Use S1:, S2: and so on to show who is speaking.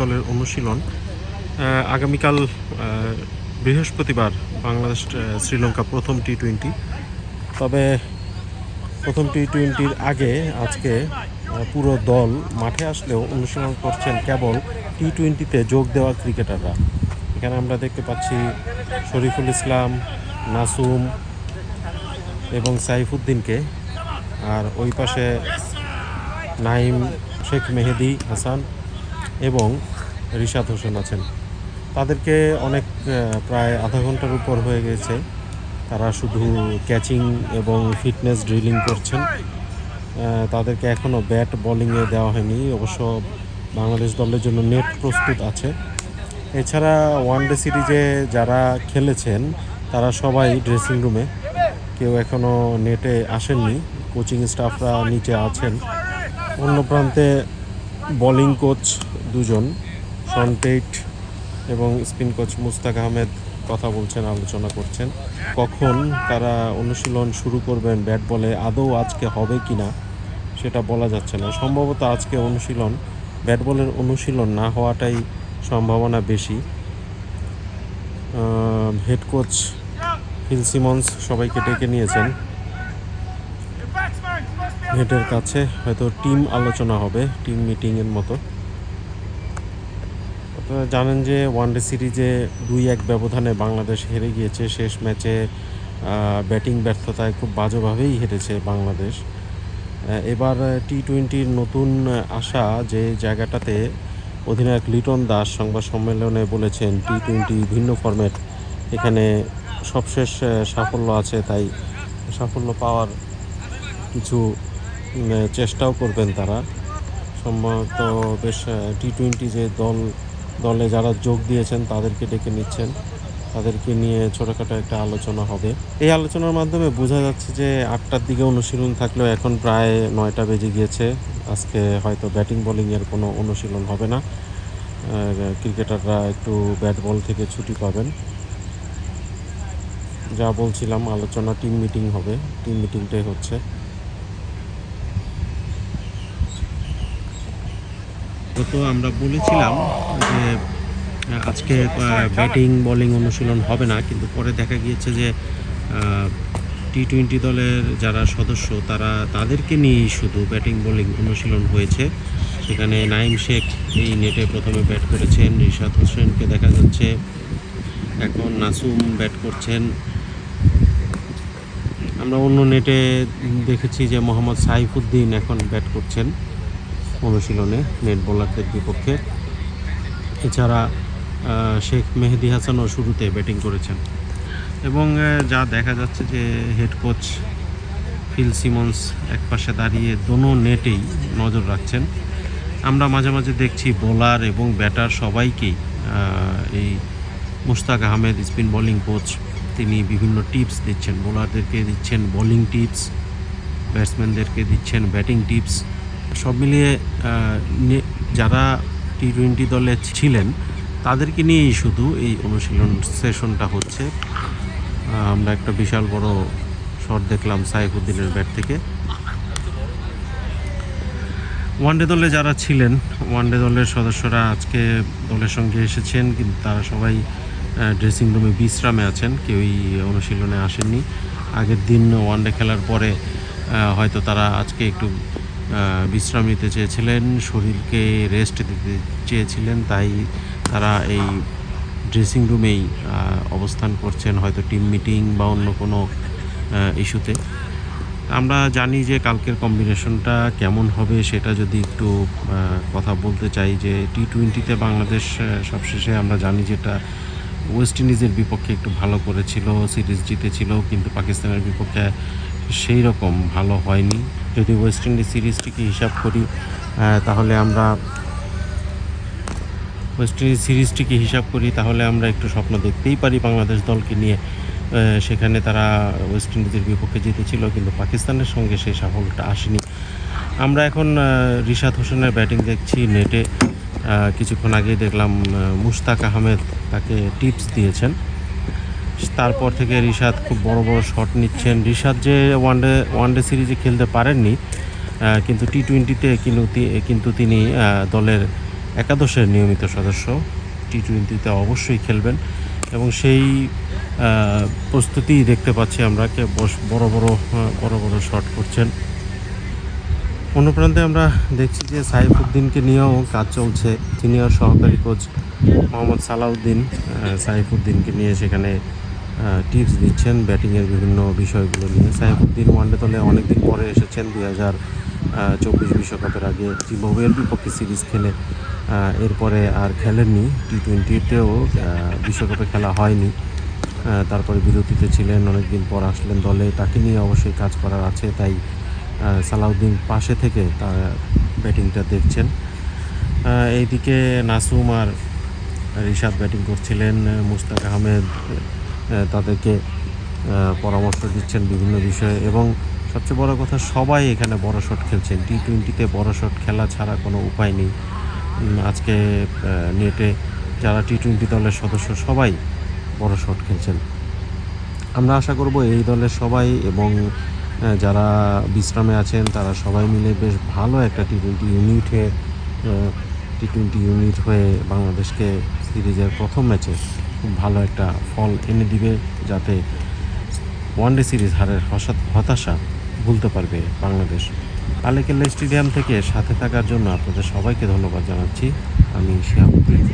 S1: দলের অনুশীলন। আগামীকাল বৃহস্পতিবার বাংলাদেশ শ্রীলঙ্কা প্রথম টি টোয়েন্টি তবে প্রথম টি টোয়েন্টির আগে আজকে পুরো দল মাঠে আসলেও অনুশীলন করছেন কেবল টি টোয়েন্টিতে যোগ দেওয়া ক্রিকেটাররা। এখানে আমরা দেখতে পাচ্ছি শরীফুল ইসলাম, নাসুম এবং সাইফুদ্দিনকে। আর ওই পাশে নাইম শেখ মেহেদি, হাসান এবং রিশাদ হোসেন আছেন। তাদেরকে অনেক প্রায় আধা ঘণ্টার উপর হয়ে গেছে। তারা শুধু ক্যাচিং এবং ফিটনেস ড্রিলিং করছেন। তাদেরকে এখনও ব্যাট বোলিংয়ে দেওয়া হয়নি। অবশ্য বাংলাদেশ দলের জন্য নেট প্রস্তুত আছে। এছাড়া ওয়ানডে সিরিজে যারা খেলেছেন, তারা সবাই ড্রেসিং রুমে। কেউ এখনও নেটে আসেননি। কোচিং স্টাফরা নিচে আছেন। অন্য প্রান্তে বোলিং কোচ দুজন শন এবং স্পিন কোচ মুস্তাক আহমেদ কথা বলছেন, আলোচনা করছেন। কখন তারা অনুশীলন শুরু করবেন ব্যাট বলে, আদৌ আজকে হবে কি না সেটা বলা যাচ্ছে না। সম্ভবত আজকে অনুশীলন, ব্যাট বলের অনুশীলন না হওয়াটাই সম্ভাবনা বেশি। হেড কোচ ফিল সিমন্স সবাইকে ডেকে নিয়েছেন। হেডের কাছে হয়তো টিম আলোচনা হবে, টিম মিটিংয়ের মতো। আপনারা জানেন যে ওয়ানডে সিরিজে দুই এক ব্যবধানে বাংলাদেশ হেরে গিয়েছে। শেষ ম্যাচে ব্যাটিং ব্যর্থতায় খুব বাজেভাবেই হেরেছে বাংলাদেশ। এবার টি টোয়েন্টির নতুন আশা যে জায়গাটাতে অধিনায়ক লিটন দাস সংবাদ সম্মেলনে বলেছেন টি টোয়েন্টি ভিন্ন ফরম্যাট এখানে সবশেষ সাফল্য আছে, তাই সাফল্য পাওয়ার কিছু চেষ্টাও করবেন তারা। সম্ভবত বেশ টি টোয়েন্টি যে দল দলে যারা যোগ দিয়েছেন তাদেরকে ডেকে নিচ্ছেন। তাদেরকে নিয়ে ছোটোখাটো একটা আলোচনা হবে। এই আলোচনার মাধ্যমে বোঝা যাচ্ছে যে আটটার দিকে অনুশীলন থাকলেও এখন প্রায় নয়টা বেজে গিয়েছে। আজকে হয়তো ব্যাটিং বোলিংয়ের কোনো অনুশীলন হবে না। ক্রিকেটাররা একটু ব্যাট বল থেকে ছুটি পাবেন। যা বলছিলাম, আলোচনা টিম মিটিং হবে। টিম মিটিংটাই হচ্ছে। তো আমরা বলেছিলাম যে আজকে ব্যাটিং বোলিং অনুশীলন হবে না, কিন্তু পরে দেখা গিয়েছে যে টি টোয়েন্টি দলের যারা সদস্য, তারা তাদেরকে নিয়েই শুধু ব্যাটিং বোলিং অনুশীলন হয়েছে। সেখানে নাইম শেখ এই নেটে প্রথমে ব্যাট করেছেন, রিশাদ হোসেনকে দেখা যাচ্ছে। এখন নাসুম ব্যাট করছেন। আমরা অন্য নেটে দেখেছি যে, মোহাম্মদ সাইফুদ্দিন এখন ব্যাট করছেন। অনুশীলনে নেট বোলারদের বিপক্ষে। এছাড়া শেখ মেহেদি হাসানও শুরুতে ব্যাটিং করেছেন। এবং যা দেখা যাচ্ছে যে হেড কোচ ফিল সিমন্স এক পাশে দাঁড়িয়ে দোনো নেটেই নজর রাখছেন। আমরা মাঝে মাঝে দেখছি বোলার এবং ব্যাটার সবাইকেই এই Mushtaq Ahmed, spin bowling coach, তিনি বিভিন্ন টিপস দিচ্ছেন। বোলারদেরকে দিচ্ছেন বোলিং টিপস, ব্যাটসম্যানদেরকে দিচ্ছেন ব্যাটিং টিপস। সব মিলিয়ে যারা টি টোয়েন্টি দলে ছিলেন, তাদেরকে নিয়েই শুধু এই অনুশীলন সেশনটা হচ্ছে। আমরা একটা বিশাল বড় শট দেখলাম সাইফুদ্দিনের ব্যাট থেকে। ওয়ানডে দলে যারা ছিলেন, ওয়ানডে দলের সদস্যরা আজকে দলের সঙ্গে এসেছেন, কিন্তু তারা সবাই ড্রেসিং রুমে বিশ্রামে আছেন, কেউই অনুশীলনে আসেননি। আগের দিন ওয়ানডে খেলার পরে হয়তো তারা আজকে একটু বিশ্রাম নিতে চেয়েছিলেন, শরীরকে রেস্ট দিতে চেয়েছিলেন, তাই তারা এই ড্রেসিং রুমেই অবস্থান করছেন হয়তো টিম মিটিং বা অন্য কোনো ইস্যুতে আমরা জানি যে কালকের কম্বিনেশনটা কেমন হবে, সেটা যদি একটু কথা বলতে চাই যে টি টোয়েন্টিতে বাংলাদেশ সবশেষে আমরা জানি যেটা ওয়েস্ট ইন্ডিজের বিপক্ষে একটু ভালো করেছিল, সিরিজ জিতেছিল, কিন্তু পাকিস্তানের বিপক্ষে সেই রকম ভালো হয়নি। যদি ওয়েস্ট ইন্ডিজ সিরিজটিকে হিসাব করি তাহলে আমরা ওয়েস্ট ইন্ডিজ সিরিজটিকে হিসাব করি, তাহলে আমরা একটু স্বপ্ন দেখতেই পারি বাংলাদেশ দলকে নিয়ে। সেখানে তারা ওয়েস্ট ইন্ডিজের বিপক্ষে জিতেছিল, কিন্তু পাকিস্তানের সঙ্গে সেই সাফল্যটা আসেনি। আমরা এখন রিশাদ হোসেনের ব্যাটিং দেখছি নেটে। কিছুক্ষণ আগেই দেখলাম আহ, মুশতাক আহমেদ তাকে টিপস দিয়েছেন। তারপর থেকে রিশাদ খুব বড় বড় শট নিচ্ছেন। রিশাদ যে ওয়ানডে ওয়ানডে সিরিজে খেলতে পারেননি কিন্তু টি টোয়েন্টিতে কিন্তু তিনি দলের একাদশের নিয়মিত সদস্য। টি টোয়েন্টিতে অবশ্যই খেলবেন এবং সেই প্রস্তুতি দেখতে পাচ্ছি আমরা কে বড় বড় বড় বড় শট করছেন। অন্য প্রান্তে আমরা দেখছি যে সাইফুদ্দিনকে নিয়েও কাজ চলছে। সিনিয়র সহকারী কোচ মোহাম্মদ সালাউদ্দিন সাইফুদ্দিনকে নিয়ে সেখানে টিপস দিচ্ছেন ব্যাটিংয়ের বিভিন্ন বিষয়গুলো নিয়ে। সাইফুদ্দিন ওয়ানডে দলে অনেকদিন পরে এসেছেন দুই হাজার চব্বিশ বিশ্বকাপের আগে জিম্বাবুয়ের বিপক্ষে সিরিজ খেলে। এরপরে আর খেলেননি। টি টোয়েন্টিতেও বিশ্বকাপে খেলা হয়নি। তারপরে বিরতিতে ছিলেন, অনেকদিন পর আসলেন দলে। তাকে নিয়ে অবশ্যই কাজ করার আছে, তাই সালাউদ্দিন পাশে থেকে তার ব্যাটিংটা দেখছেন। এইদিকে নাসুম আর রিশাদ ব্যাটিং করছিলেন মুস্তাক আহমেদ তাদেরকে পরামর্শ দিচ্ছেন বিভিন্ন বিষয়ে এবং সবচেয়ে বড় কথা, সবাই এখানে বড় শট খেলছেন। টি টোয়েন্টিতে বড় শট খেলা ছাড়া কোনো উপায় নেই। আজকে নেটে যারা টি টোয়েন্টি দলের সদস্য, সবাই বড় শট খেলছেন। আমরা আশা করব এই দলের সবাই এবং যারা বিশ্রামে আছেন, তারা সবাই মিলে বেশ ভালো একটা টি টোয়েন্টি ইউনিট হয়ে টি টোয়েন্টি ইউনিট হয়ে বাংলাদেশকে সিরিজের প্রথম ম্যাচে খুব ভালো একটা ফল এনে দিবে, যাতে ওয়ানডে সিরিজ হারের হতাশা ভুলতে পারবে বাংলাদেশ। আলেকেল্লা স্টেডিয়াম থেকে সাথে থাকার জন্য আপনাদের সবাইকে ধন্যবাদ জানাচ্ছি। আমি শিহাবুদ্দিন